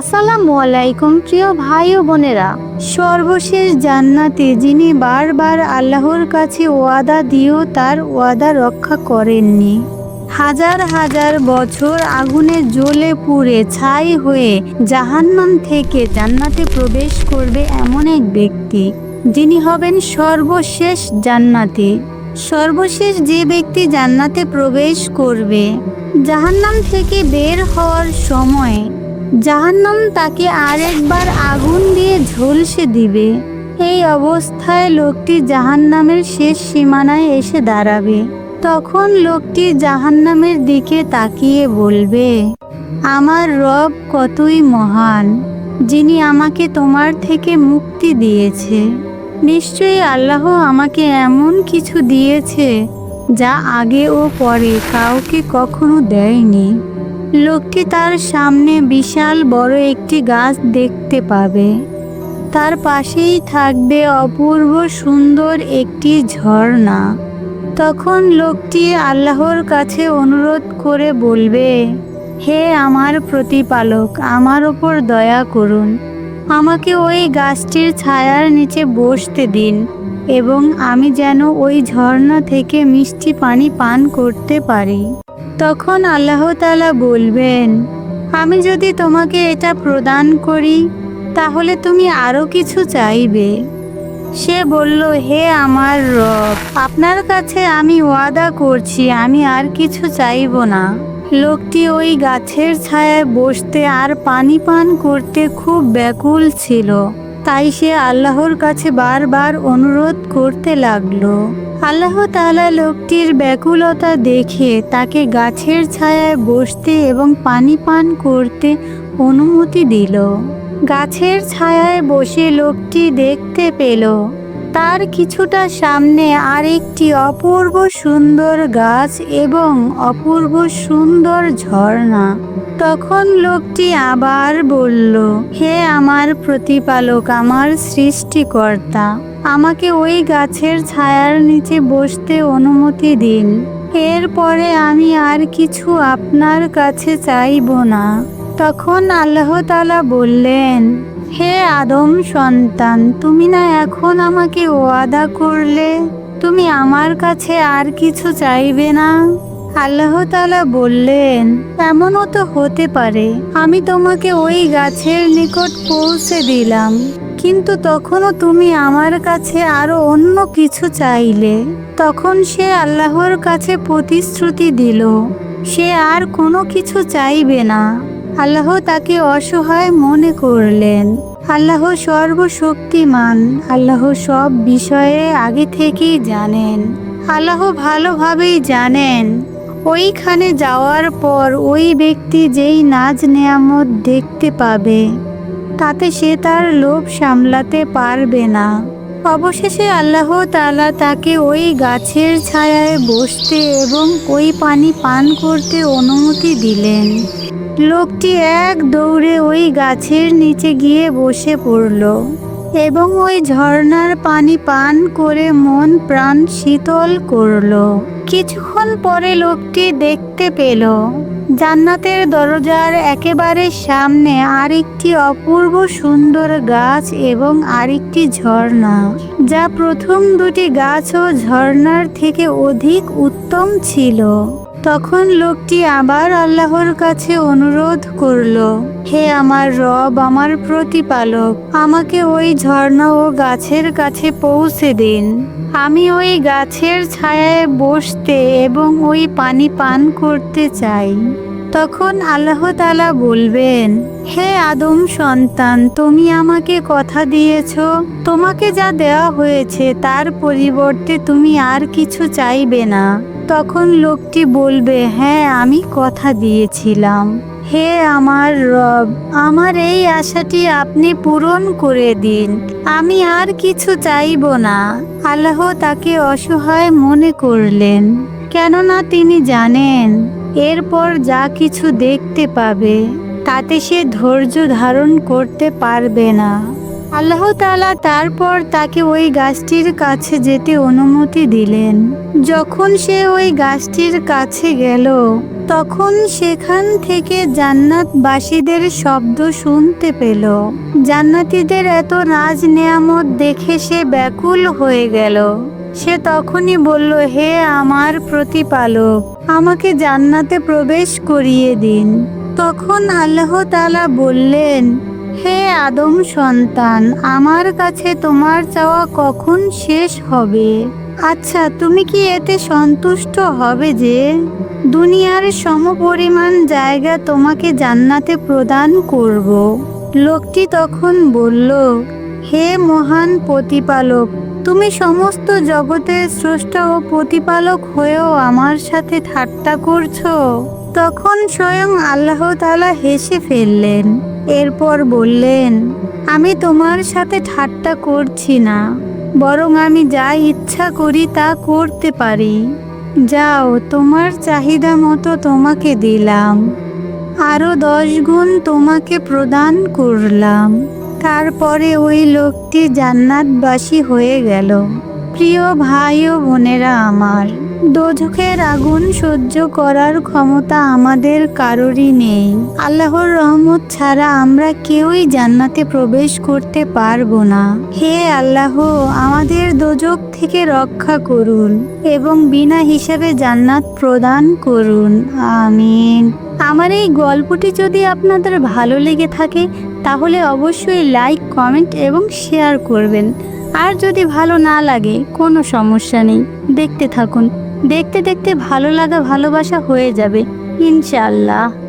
আসসালামু আলাইকুম, প্রিয় ভাই ও বোনেরা। সর্বশেষ জান্নাতে যিনি বারবার আল্লাহর কাছে ওয়াদা দিয়েও তার ওয়াদা রক্ষা করেননি। হাজার হাজার বছর আগুনে জ্বলে পুড়ে ছাই হয়ে জাহান্নাম থেকে জান্নাতে প্রবেশ করবে এমন এক ব্যক্তি। যিনি হবেন সর্বশেষ জান্নাতে। সর্বশেষ যে ব্যক্তি জান্নাতে প্রবেশ করবে, জাহান্নাম থেকে বের হওয়ার সময় জাহান্নাম তাকে আরেকবার আগুন দিয়ে ঝলসে দিবে। এই অবস্থায় লোকটি জাহান্নামের শেষ সীমানায় এসে দাঁড়াবে। তখন লোকটি জাহান্নামের দিকে তাকিয়ে বলবে, আমার রব কতই মহান, যিনি আমাকে তোমার থেকে মুক্তি দিয়েছে। নিশ্চয়ই আল্লাহ আমাকে এমন কিছু দিয়েছে যা আগে ও পরে কাউকে কখনো দেয়নি। লোকটি তার সামনে বিশাল বড় একটি গাছ দেখতে পাবে। তার পাশেই থাকবে অপূর্ব সুন্দর একটি ঝর্ণা। তখন লোকটি আল্লাহর কাছে অনুরোধ করে বলবে, হে আমার প্রতিপালক, আমার ওপর দয়া করুন। আমাকে ওই গাছটির ছায়ার নিচে বসতে দিন এবং আমি যেন ওই ঝর্ণা থেকে মিষ্টি পানি পান করতে পারি। তখন আল্লাহ তাআলা বলবেন, আমি যদি তোমাকে এটা প্রদান করি, তাহলে তুমি আরও কিছু চাইবে। সে বলল, হে আমার রব, আপনার কাছে আমি ওয়াদা করছি, আমি আর কিছু চাইব না। লোকটি ওই গাছের ছায়ায় বসতে আর পানি পান করতে খুব ব্যাকুল ছিল। তাই সে আল্লাহর কাছে বারবার অনুরোধ করতে লাগল। আল্লাহ তালা লোকটির ব্যাকুলতা দেখে তাকে গাছের ছায়ায় বসতে এবং পানি পান করতে অনুমতি দিল। গাছের ছায়ায় বসে লোকটি দেখতে পেল। তার কিছুটা সামনে আরেকটি অপূর্ব সুন্দর গাছ এবং অপূর্ব সুন্দর ঝর্ণা। তখন লোকটি আবার বলল, হে আমার প্রতিপালক, আমার সৃষ্টিকর্তা, আমাকে ওই গাছের ছায়ার নিচে বসতে অনুমতি দিন। এরপরে আমি আর কিছু আপনার কাছে চাইব না। তখন আল্লাহ তাআলা বললেন হে আদম সন্তান, তুমি না এখন আমাকে ওয়াদা করলে? তুমি আমার কাছে আর কিছু চাইবে না? আল্লাহ তাআলা বললেন, এমনও তো হতে পারে, আমি তোমাকে ওই গাছের নিকট পৌঁছে দিলাম, কিন্তু তখনও তুমি আমার কাছে আরও অন্য কিছু চাইলে। তখন সে আল্লাহর কাছে প্রতিশ্রুতি দিল, সে আর কোনো কিছু চাইবে না। আল্লাহ তাকে অসহায় মনে করলেন। আল্লাহ সর্বশক্তিমান, আল্লাহ সব বিষয়ে আগে থেকেই জানেন। আল্লাহ ভালোভাবেই জানেন। ওইখানে যাওয়ার পর ওই ব্যক্তি যেই নাজ নেয়ামত দেখতে পাবে, তাতে সে তার লোভ সামলাতে পারবে না। অবশেষে আল্লাহ তালা তাকে ওই গাছের ছায়ায় বসতে এবং ওই পানি পান করতে অনুমতি দিলেন। লোকটি এক দৌড়ে ওই গাছের নিচে গিয়ে বসে পড়ল এবং ওই ঝর্ণার পানি পান করে মন প্রাণ শীতল করল। কিছুক্ষণ পরে লোকটি দেখতে পেল, জান্নাতের দরজার একেবারে সামনে আরেকটি অপূর্ব সুন্দর গাছ এবং আরেকটি ঝর্ণা, যা প্রথম দুটি গাছ ও ঝর্ণার থেকে অধিক উত্তম ছিল। তখন লোকটি আবার আল্লাহর কাছে অনুরোধ করল, হে আমার রব, আমার প্রতিপালক, আমাকে ওই ঝর্ণা ও গাছের কাছে পৌঁছে দিন। আমি ওই গাছের ছায়ায় বসতে এবং ওই পানি পান করতে চাই। তখন আল্লাহ তাআলা বলবেন, হে আদম সন্তান, তুমি আমাকে কথা দিয়েছ। তোমাকে যা দেওয়া হয়েছে, তার পরিবর্তে তুমি আর কিছু চাইবে না। তখন লোকটি বলবে হ্যাঁ আমি কথা দিয়েছিলাম। হে আমার রব, আমার এই আশাটি আপনি পূরণ করে দিন। আমি আর কিছু চাইব না। আল্লাহ তাকে অসহায় মনে করলেন, কেননা তিনি জানেন, এরপর যা কিছু দেখতে পাবে, তাতে সে ধৈর্য ধারণ করতে পারবে না। আল্লাহ তাআলা তারপর তাকে ওই গাছটির কাছে যেতে অনুমতি দিলেন। যখন সে ওই গাছটির কাছে গেল, তখন সেখান থেকে জান্নাতবাসীদের শব্দ শুনতে পেল। জান্নাতীদের এত নাজ নেয়ামত দেখে সে ব্যাকুল হয়ে গেল। সে তখনই বলল, হে আমার প্রতিপালক, আমাকে জান্নাতে প্রবেশ করিয়ে দিন। তখন আল্লাহ তাআলা বললেন হে আদম সন্তান, আমার কাছে তোমার চাওয়া কখন শেষ হবে? আচ্ছা তুমি কি এতে সন্তুষ্ট হবে যে দুনিয়ার সমপরিমাণ জায়গা তোমাকে জান্নাতে প্রদান করব? লোকটি তখন বলল, হে মহান প্রতিপালক, তুমি সমস্ত জগতের স্রষ্টা ও প্রতিপালক হয়েও আমার সাথে ঠাট্টা করছ? তখন স্বয়ং আল্লাহ তাআলা হেসে ফেললেন। এরপর বললেন, আমি তোমার সাথে ঠাট্টা করছি না, বরং আমি যা ইচ্ছা করি তা করতে পারি। যাও, তোমার চাহিদা মতো তোমাকে দিলাম। আরও দশ গুণ তোমাকে প্রদান করলাম। তারপরে ওই লোকটি জান্নাতবাসী হয়ে গেল। প্রিয় ভাই ও বোনেরা আমার, দোজখের আগুন সহ্য করার ক্ষমতা আমাদের কারোরই নেই। আল্লাহর রহমত ছাড়া আমরা কেউই জান্নাতে প্রবেশ করতে পারব না। হে আল্লাহ, আমাদের দোজক থেকে রক্ষা করুন এবং বিনা হিসাবে জান্নাত প্রদান করুন। আমিন। আমার এই গল্পটি যদি আপনাদের ভালো লেগে থাকে, তাহলে অবশ্যই লাইক, কমেন্ট এবং শেয়ার করবেন। আর যদি ভালো না লাগে, কোনো সমস্যা নেই। দেখতে থাকুন। দেখতে দেখতে ভালো লাগা ভালোবাসা হয়ে যাবে। ইনশাআল্লাহ।